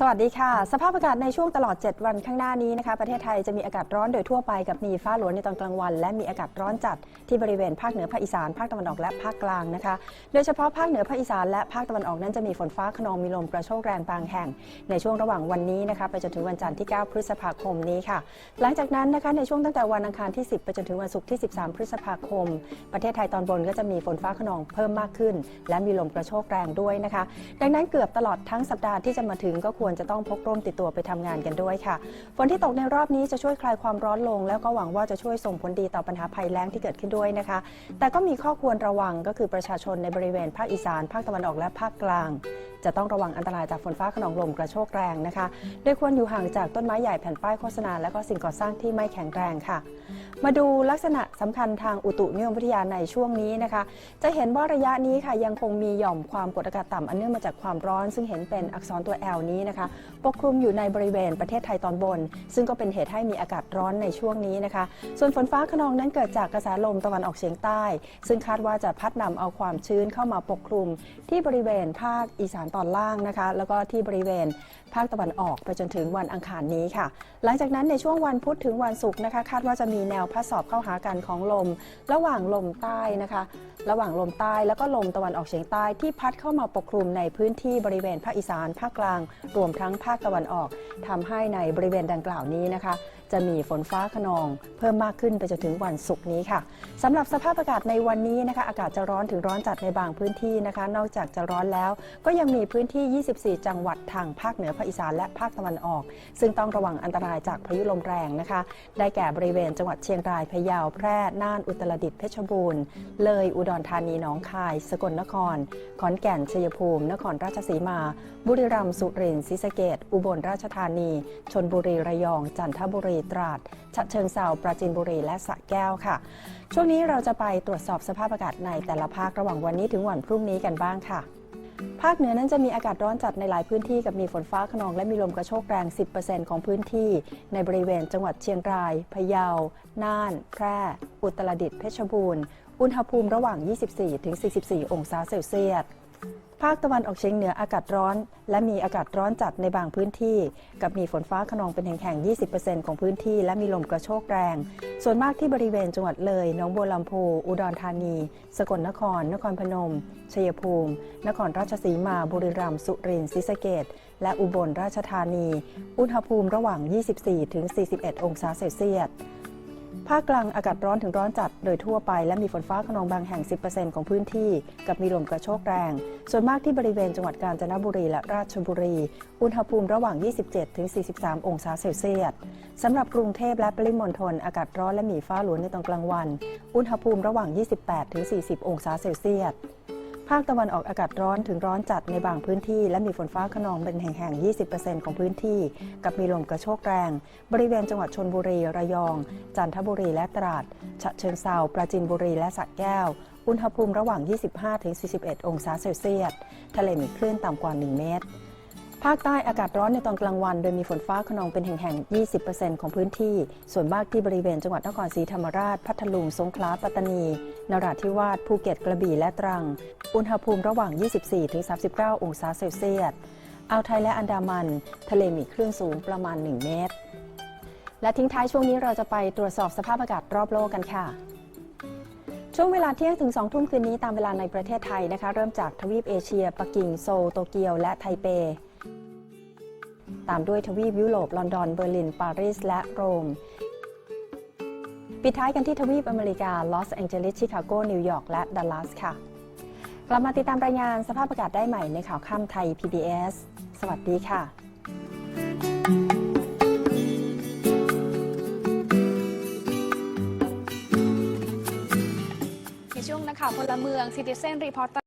สวัสดีค่ะ สภาพอากาศในช่วงตลอด 7 วันข้างหน้านี้นะคะ ประเทศไทยจะมีอากาศร้อนโดยทั่วไปกับมีฟ้าหลวในตอนกลางวัน และมีอากาศร้อนจัดที่บริเวณภาคเหนือภาคอีสานภาคตะวันออกและภาคกลางนะคะ โดยเฉพาะภาคเหนือภาคอีสานและภาคตะวันออกนั้นจะมีฝนฟ้าขนองมีลมกระโชกแรงบางแห่ง ในช่วงระหว่างวันนี้นะคะไปจนถึงวันจันทร์ที่ 9 พฤษภาคมนี้ค่ะ หลังจากนั้นนะคะในช่วงตั้งแต่วันอังคารที่ 10 ไปจนถึงวันศุกร์ที่ 13 พฤษภาคม ประเทศไทยตอนบนก็จะมีฝนฟ้าขนองเพิ่มมากขึ้น และมีลมกระโชกแรงด้วยนะคะ ดังนั้นเกือบตลอดทั้งสัปดาห์ที่จะมาถึงก็ควรจะต้องพกร่มติดตัวไปทำงานกันด้วยค่ะ ฝนที่ตกในรอบนี้จะช่วยคลายความร้อนลง แล้วก็หวังว่าจะช่วยส่งผลดีต่อปัญหาภัยแล้งที่เกิดขึ้นด้วยนะคะ แต่ก็มีข้อควรระวังก็คือประชาชนในบริเวณภาคอีสาน ภาคตะวันออกและภาคกลาง จะต้องระวังอันตรายจากฝนฟ้าขนองลมกระโชกแรงนะคะ โดยควรอยู่ห่างจากต้นไม้ใหญ่แผ่นป้ายโฆษณาและก็สิ่งก่อสร้างที่ไม่แข็งแรงค่ะ มาดูลักษณะสำคัญทางอุตุนิยมวิทยาในช่วงนี้นะคะ จะเห็นว่าระยะนี้ค่ะยังคงมีหย่อมความกดอากาศต่ำอันเนื่องมาจากความร้อน ซึ่งเห็นเป็นอักษรตัว L นี้นะคะปกคลุมอยู่ในบริเวณประเทศไทยตอนบน ซึ่งก็เป็นเหตุให้มีอากาศร้อนในช่วงนี้นะคะ ส่วนฝนฟ้าขนองนั้นเกิดจากกระแสลมตะวันออกเฉียงใต้ ซึ่งคาดว่าจะพัดนำเอาความชื้นเข้ามาปกคลุม ที่บริเวณภาคอีสานตอนล่างนะคะ แล้วก็ที่บริเวณภาคตะวันออกไปจนถึงวันอังคารนี้ค่ะ หลังจากนั้นในช่วงวันพุธถึงวันศุกร์นะคะ คาดว่าจะมีแนวพัดสอบเข้าหากันของลม ระหว่างลมใต้นะคะ ระหว่างลมใต้แล้วก็ลมตะวันออกเฉียงใต้ที่พัดเข้ามาปกคลุมในพื้นที่บริเวณภาคอีสานภาคกลางรวมทั้งภาคตะวันออกทำให้ในบริเวณดังกล่าวนี้นะคะ จะมีฝนฟ้าขนอง เพิ่มมากขึ้นไปจนถึงวันศุกร์นี้ค่ะสำหรับสภาพอากาศในวันนี้นะคะ อากาศจะร้อนถึงร้อนจัดในบางพื้นที่นะคะ นอกจากจะร้อนแล้ว ก็ยังมีพื้นที่ 24 จังหวัดทางภาคเหนือภาคอีสานและภาคตะวันออก ซึ่งต้องระวังอันตรายจากพายุลมแรงนะคะ ได้แก่บริเวณจังหวัดเชียงรายพะเยาแพร่น่านอุตรดิตถ์เพชรบูรณ์ เลยอุดรธานีหนองคาย สกลนคร ขอนแก่นชัยภูมิ นครราชสีมา บุรีรัมย์สุรินทร์ศรีสะเกษอุบลราชธานี ชนบุรีระยอง จันทบุรีตราด ฉะเชิงเทราปราจีนบุรี และสระแก้วค่ะ ช่วงนี้เราจะไปตรวจสอบสภาพอากาศในแต่ละภาคระหว่างวันนี้ถึงวันพรุ่งนี้กันบ้างค่ะภาคเหนือนั้นจะมีอากาศร้อนจัดในหลายพื้นที่กับมีฝนฟ้าขนองและมีลมกระโชกแรง 10%ของพื้นที่ ในบริเวณจังหวัดเชียงราย พะเยา น่าน แพร่ อุตรดิตถ์ เพชรบูรณ์ อุณหภูมิระหว่าง 24-44 องศาเซลเซียส ภาคตะวันออกเฉียงเหนืออากาศร้อน และมีอากาศร้อนจัดในบางพื้นที่ กับมีฝนฟ้าขนองเป็นแห่งๆ 20%ของพื้นที่ และมีลมกระโชกแรง ส่วนมากที่บริเวณจังหวัดเลยหนองบัวลำพูอุดรธานี สกลนคร นครพนม ชัยภูมิ นครราชสีมา บุรีรัมย์ สุรินทร์ศรีสะเกษและอุบลราชธานี อุณหภูมิระหว่าง 24-41 องศาเซลเซียส ภาคกลางอากาศร้อนถึงร้อนจัดโดยทั่วไป และมีฝนฟ้าขนองบางแห่ง 10%ของพื้นที่ กับมีลมกระโชกแรง ส่วนมากที่บริเวณจังหวัดกาญจนบุรีและราชบุรี อุณหภูมิระหว่าง 27-43 องศาเซลเซียสสำหรับกรุงเทพและปริมณฑลอากาศร้อนและมีฟ้าหลวในตอนกลางวัน อุณหภูมิระหว่าง 28-40 องศาเซลเซียส ภาคตะวันออกอากาศร้อนถึงร้อนจัดในบางพื้นที่ และมีฝนฟ้าขนองเป็นแห่งๆ 20%ของพื้นที่ กับมีลมกระโชกแรง บริเวณจังหวัดชนบุรี ระยอง จันทบุรีและตราด ฉะเชิงเทราปราจีนบุรีและสระแก้ว อุณหภูมิระหว่าง 25-41 องศาเซลเซียส ทะเลมีคลื่นต่ำกว่า 1 เมตร ภาคใต้อากาศร้อนในตอนกลางวัน โดยมีฝนฟ้าขนองเป็นแห่งๆ 20%ของพื้นที่ ส่วนมากที่บริเวณจังหวัดนครศรีธรรมราช พัทลุง สงขลา ปัตตานี นราธิวาส ภูเก็ต กระบี่ และตรัง อุณหภูมิระหว่าง 24-39 องศาเซลเซียส อ่าวไทยและอันดามัน ทะเลมีคลื่นสูงประมาณ 1 เมตร และทิ้งท้ายช่วงนี้เราจะไปตรวจสอบสภาพอากาศรอบโลกกันค่ะช่วงเวลาเที่ยงถึง 2 ทุ่มคืนนี้ตามเวลาในประเทศไทยนะคะ เริ่มจากทวีปเอเชีย ปักกิ่ง โซล โตเกียว และไทเป ตามด้วยทวีปยุโรปลอนดอนเบอร์ลิน ปารีส และโรม ปิดท้ายกันที่ทวีปอเมริกา ลอสแองเจลิส ชิคาโก นิวยอร์ก และดัลลัสค่ะ กลับมาติดตามรายงานสภาพอากาศได้ใหม่ในข่าวค่ำไทย PBS สวัสดีค่ะในช่วงนักข่าวพลเมือง Citizen Reporter